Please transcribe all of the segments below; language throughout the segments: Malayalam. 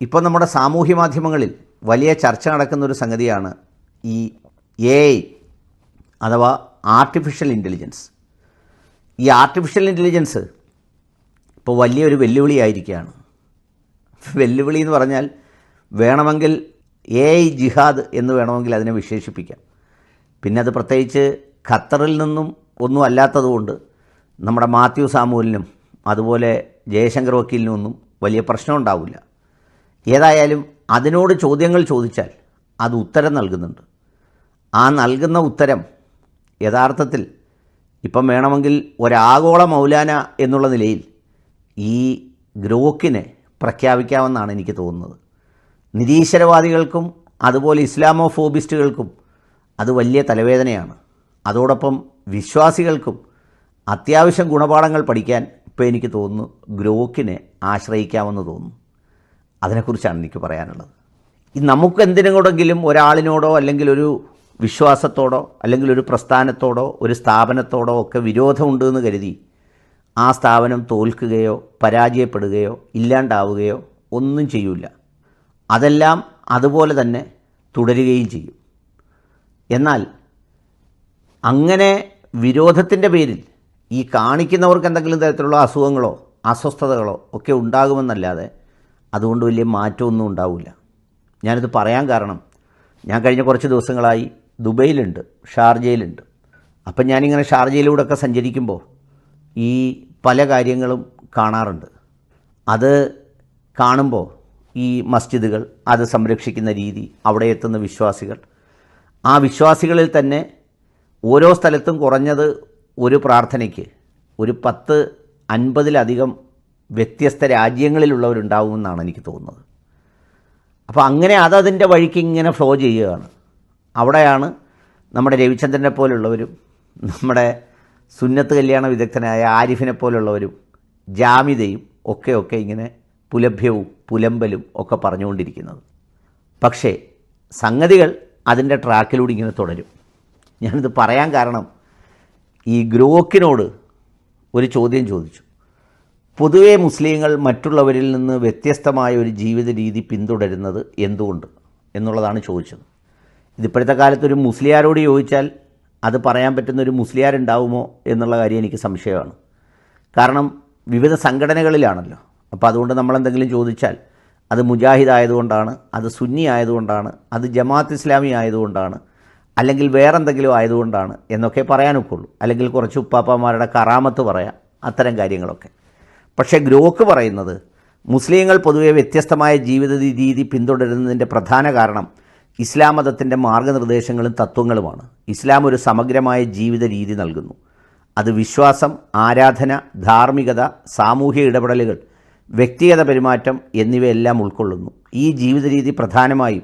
ഇപ്പോൾ നമ്മുടെ സാമൂഹ്യ മാധ്യമങ്ങളിൽ വലിയ ചർച്ച നടക്കുന്ന ഒരു സംഗതിയാണ് ഈ എ അഥവാ ആർട്ടിഫിഷ്യൽ ഇന്റലിജൻസ് ഈ ആർട്ടിഫിഷ്യൽ ഇന്റലിജൻസ് ഇപ്പോൾ വലിയൊരു വെല്ലുവിളിയായിരിക്കുകയാണ് വെല്ലുവിളി എന്ന് പറഞ്ഞാൽ വേണമെങ്കിൽ എ ഐ ജിഹാദ് എന്ന് വേണമെങ്കിൽ അതിനെ വിശേഷിപ്പിക്കാം. പിന്നെ അത് പ്രത്യേകിച്ച് ഖത്തറിൽ നിന്നും ഒന്നും അല്ലാത്തതുകൊണ്ട് നമ്മുടെ മാത്യു സാമുവലിനും അതുപോലെ ജയശങ്കർ വക്കീലിനും ഒന്നും വലിയ പ്രശ്നം ഉണ്ടാവില്ല. ഏതായാലും അതിനോട് ചോദ്യങ്ങൾ ചോദിച്ചാൽ അത് ഉത്തരം നൽകുന്നുണ്ട്. ആ നൽകുന്ന ഉത്തരം യഥാർത്ഥത്തിൽ ഇപ്പം വേണമെങ്കിൽ ഒരാഗോള മൗലാന എന്നുള്ള നിലയിൽ ഈ ഗ്രോക്കിനെ പ്രഖ്യാപിക്കാമെന്നാണ് എനിക്ക് തോന്നുന്നത്. നിരീശ്വരവാദികൾക്കും അതുപോലെ ഇസ്ലാമോ ഫോബിസ്റ്റുകൾക്കും അത് വലിയ തലവേദനയാണ്. അതോടൊപ്പം വിശ്വാസികൾക്കും അത്യാവശ്യം ഗുണപാഠങ്ങൾ പഠിക്കാൻ ഇപ്പോൾ എനിക്ക് തോന്നുന്നു ഗ്രോക്കിനെ ആശ്രയിക്കാമെന്ന് തോന്നുന്നു. അതിനെക്കുറിച്ചാണ് എനിക്ക് പറയാനുള്ളത്. ഈ നമുക്ക് എന്തിനെങ്കിലും ഒരാളിനോടോ അല്ലെങ്കിൽ ഒരു വിശ്വാസത്തോടോ അല്ലെങ്കിൽ ഒരു പ്രസ്ഥാനത്തോടോ ഒരു സ്ഥാപനത്തോടോ ഒക്കെ വിരോധമുണ്ട് എന്ന് കരുതി ആ സ്ഥാപനം തോൽക്കുകയോ പരാജയപ്പെടുകയോ ഇല്ലാണ്ടാവുകയോ ഒന്നും ചെയ്യില്ല അതെല്ലാം അതുപോലെ തന്നെ തുടരുകയും ചെയ്യും. എന്നാൽ അങ്ങനെ വിരോധത്തിന്റെ പേരിൽ ഈ കാണിക്കുന്നവർക്ക് എന്തെങ്കിലും തരത്തിലുള്ള അസുഖങ്ങളോ അസ്വസ്ഥതകളോ ഒക്കെ ഉണ്ടാകുമെന്നല്ലാതെ അതുകൊണ്ട് വലിയ മാറ്റമൊന്നും ഉണ്ടാവില്ല. ഞാനിത് പറയാൻ കാരണം ഞാൻ കഴിഞ്ഞ കുറച്ച് ദിവസങ്ങളായി ദുബൈയിലുണ്ട് ഷാർജയിലുണ്ട്. അപ്പം ഞാനിങ്ങനെ ഷാർജയിലൂടെയൊക്കെ സഞ്ചരിക്കുമ്പോൾ ഈ പല കാര്യങ്ങളും കാണാറുണ്ട്. അത് കാണുമ്പോൾ ഈ മസ്ജിദുകൾ അത് സംരക്ഷിക്കുന്ന രീതി അവിടെ എത്തുന്ന വിശ്വാസികൾ ആ വിശ്വാസികളിൽ തന്നെ ഓരോ സ്ഥലത്തും കുറഞ്ഞത് ഒരു പ്രാർത്ഥനയ്ക്ക് ഒരു പത്ത് അൻപതിലധികം വ്യത്യസ്ത രാജ്യങ്ങളിലുള്ളവരുണ്ടാവുമെന്നാണ് എനിക്ക് തോന്നുന്നത്. അപ്പോൾ അങ്ങനെ അതതിന്റെ വഴിക്ക് ഇങ്ങനെ ഫ്ലോ ചെയ്യുകയാണ്. അവിടെയാണ് നമ്മുടെ രവിചന്ദ്രനെ പോലുള്ളവരും നമ്മുടെ സുന്നത്ത് കല്യാണ വിദഗ്ധനായ ആരിഫിനെ പോലുള്ളവരും ജാമിതയും ഒക്കെ ഒക്കെ ഇങ്ങനെ പുലഭ്യവും പുലമ്പലും ഒക്കെ പറഞ്ഞുകൊണ്ടിരിക്കുന്നത്. പക്ഷേ സംഗതികൾ അതിന്റെ ട്രാക്കിലൂടെ ഇങ്ങനെ തുടരും. ഞാനിത് പറയാൻ കാരണം ഈ ഗ്രോക്കിനോട് ഒരു ചോദ്യം ചോദിച്ചു. പൊതുവേ മുസ്ലിങ്ങൾ മറ്റുള്ളവരിൽ നിന്ന് വ്യത്യസ്തമായ ഒരു ജീവിത രീതി പിന്തുടരുന്നത് എന്തുകൊണ്ട് എന്നുള്ളതാണ് ചോദിച്ചത്. ഇതിപ്പോഴത്തെ കാലത്ത് ഒരു മുസ്ലിയാരോട് ചോദിച്ചാൽ അത് പറയാൻ പറ്റുന്ന ഒരു മുസ്ലിയാരുണ്ടാവുമോ എന്നുള്ള കാര്യം എനിക്ക് സംശയമാണ്. കാരണം വിവിധ സംഘടനകളിലാണല്ലോ. അപ്പോൾ അതുകൊണ്ട് നമ്മളെന്തെങ്കിലും ചോദിച്ചാൽ അത് മുജാഹിദ് ആയതുകൊണ്ടാണ് അത് സുന്നി ആയതുകൊണ്ടാണ് അത് ജമാഅത്ത് ഇസ്ലാമി ആയതുകൊണ്ടാണ് അല്ലെങ്കിൽ വേറെന്തെങ്കിലും ആയതുകൊണ്ടാണ് എന്നൊക്കെ പറയാനൊക്കുള്ളൂ അല്ലെങ്കിൽ കുറച്ച് ഉപ്പാപ്പമാരുടെ കറാമത്ത് പറയാം അത്തരം കാര്യങ്ങളൊക്കെ. പക്ഷേ ഗ്രോക്ക് പറയുന്നത് മുസ്ലിങ്ങൾ പൊതുവെ വ്യത്യസ്തമായ ജീവിത രീതി പിന്തുടരുന്നതിന്റെ പ്രധാന കാരണം ഇസ്ലാം മതത്തിന്റെ മാർഗനിർദ്ദേശങ്ങളും തത്വങ്ങളുമാണ്. ഇസ്ലാം ഒരു സമഗ്രമായ ജീവിത രീതി നൽകുന്നു. അത് വിശ്വാസം ആരാധന ധാർമ്മികത സാമൂഹ്യ ഇടപെടലുകൾ വ്യക്തിഗത പെരുമാറ്റം എന്നിവയെല്ലാം ഉൾക്കൊള്ളുന്നു. ഈ ജീവിത രീതി പ്രധാനമായും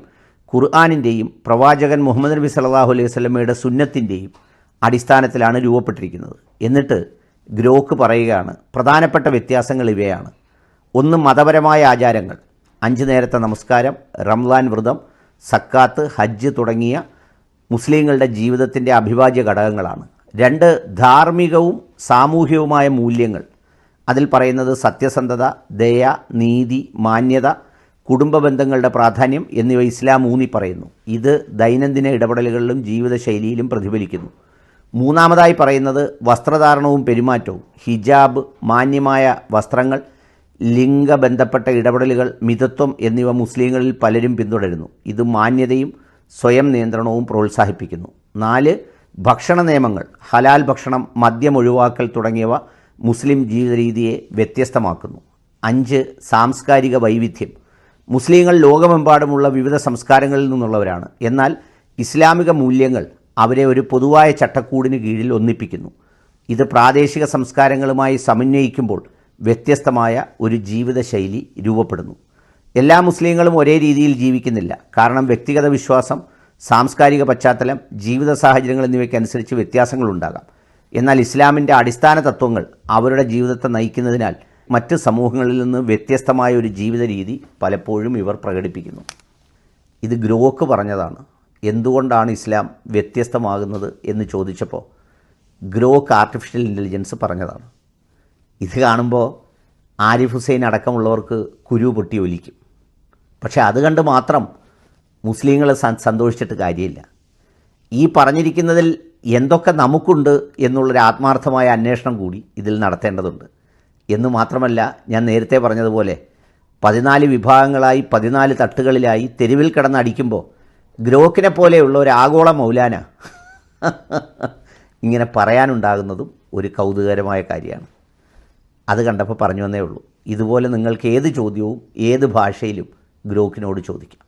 ഖുർആാനിന്റെയും പ്രവാചകൻ മുഹമ്മദ് നബി സല്ലാഹു അലൈഹി വസ്ലമയുടെ സുന്നത്തിന്റെയും അടിസ്ഥാനത്തിലാണ് രൂപപ്പെട്ടിരിക്കുന്നത്. എന്നിട്ട് ഗ്രോക്ക് പറയുകയാണ് പ്രധാനപ്പെട്ട വ്യത്യാസങ്ങൾ ഇവയാണ്. ഒന്ന് മതപരമായ ആചാരങ്ങൾ. അഞ്ച് നേരത്തെ നമസ്കാരം റംലാൻ വ്രതം സക്കാത്ത് ഹജ്ജ് തുടങ്ങിയ മുസ്ലിങ്ങളുടെ ജീവിതത്തിന്റെ അഭിവാജ്യ ഘടകങ്ങളാണ്. രണ്ട് ധാർമ്മികവും സാമൂഹികവുമായ മൂല്യങ്ങൾ. അതിൽ പറയുന്നത് സത്യസന്ധത ദയ നീതി മാന്യത കുടുംബ ബന്ധങ്ങളുടെ പ്രാധാന്യം എന്നിവ ഇസ്ലാം ഊന്നി പറയുന്നു. ഇത് ദൈനംദിന ഇടപെടലുകളിലും ജീവിതശൈലിയിലും പ്രതിഫലിക്കുന്നു. മൂന്നാമതായി പറയുന്നത് വസ്ത്രധാരണവും പെരുമാറ്റവും. ഹിജാബ് മാന്യമായ വസ്ത്രങ്ങൾ ലിംഗബന്ധപ്പെട്ട ഇടപെടലുകൾ മിതത്വം എന്നിവ മുസ്ലിങ്ങളിൽ പലരും പിന്തുടരുന്നു. ഇത് മാന്യതയും സ്വയം നിയന്ത്രണവും പ്രോത്സാഹിപ്പിക്കുന്നു. നാല് ഭക്ഷണ നിയമങ്ങൾ ഹലാൽ ഭക്ഷണം മദ്യം ഒഴിവാക്കൽ തുടങ്ങിയവ മുസ്ലിം ജീവിതരീതിയെ വ്യത്യസ്തമാക്കുന്നു. അഞ്ച് സാംസ്കാരിക വൈവിധ്യം. മുസ്ലിങ്ങൾ ലോകമെമ്പാടുമുള്ള വിവിധ സംസ്കാരങ്ങളിൽ നിന്നുള്ളവരാണ്. എന്നാൽ ഇസ്ലാമിക മൂല്യങ്ങൾ അവരെ ഒരു പൊതുവായ ചട്ടക്കൂടിന് കീഴിൽ ഒന്നിപ്പിക്കുന്നു. ഇത് പ്രാദേശിക സംസ്കാരങ്ങളുമായി സമന്വയിക്കുമ്പോൾ വ്യത്യസ്തമായ ഒരു ജീവിതശൈലി രൂപപ്പെടുന്നു. എല്ലാ മുസ്ലിങ്ങളും ഒരേ രീതിയിൽ ജീവിക്കുന്നില്ല. കാരണം വ്യക്തിഗത വിശ്വാസം സാംസ്കാരിക പശ്ചാത്തലം ജീവിത സാഹചര്യങ്ങൾ എന്നിവയ്ക്കനുസരിച്ച് വ്യത്യാസങ്ങളുണ്ടാകാം. എന്നാൽ ഇസ്ലാമിന്റെ അടിസ്ഥാന തത്വങ്ങൾ അവരുടെ ജീവിതത്തെ നയിക്കുന്നതിനാൽ മറ്റ് സമൂഹങ്ങളിൽ നിന്ന് വ്യത്യസ്തമായ ഒരു ജീവിത രീതി പലപ്പോഴും ഇവർ പ്രകടിപ്പിക്കുന്നു. ഇത് ഗ്രോക്ക് പറഞ്ഞതാണ്. എന്തുകൊണ്ടാണ് ഇസ്ലാം വ്യത്യസ്തമാകുന്നത് എന്ന് ചോദിച്ചപ്പോൾ ഗ്രോക്ക് ആർട്ടിഫിഷ്യൽ ഇന്റലിജൻസ് പറഞ്ഞതാണ്. ഇത് കാണുമ്പോൾ ആരിഫ് ഹുസൈൻ അടക്കമുള്ളവർക്ക് കുരു പൊട്ടി ഒലിക്കും. പക്ഷേ അത് കണ്ട് മാത്രം മുസ്ലിങ്ങൾ സ- സന്തോഷിച്ചിട്ട് കാര്യമില്ല. ഈ പറഞ്ഞിരിക്കുന്നതിൽ എന്തൊക്കെ നമുക്കുണ്ട് എന്നുള്ളൊരു ആത്മാർത്ഥമായ അന്വേഷണം കൂടി ഇതിൽ നടത്തേണ്ടതുണ്ട്. എന്ന് മാത്രമല്ല ഞാൻ നേരത്തെ പറഞ്ഞതുപോലെ പതിനാല് വിഭാഗങ്ങളായി പതിനാല് തട്ടുകളിലായി തെരുവിൽ കിടന്ന് അടിക്കുമ്പോൾ ഗ്രോക്കിനെ പോലെയുള്ള ഒരു ആഗോള മൗലാന ഇങ്ങനെ പറയാനുണ്ടാകുന്നതും ഒരു കൗതുകകരമായ കാര്യമാണ്. അത് കണ്ടപ്പോൾ പറഞ്ഞു വന്നേ ഉള്ളൂ. ഇതുപോലെ നിങ്ങൾക്ക് ഏത് ചോദ്യവും ഏത് ഭാഷയിലും ഗ്രോക്കിനോട് ചോദിക്കാം.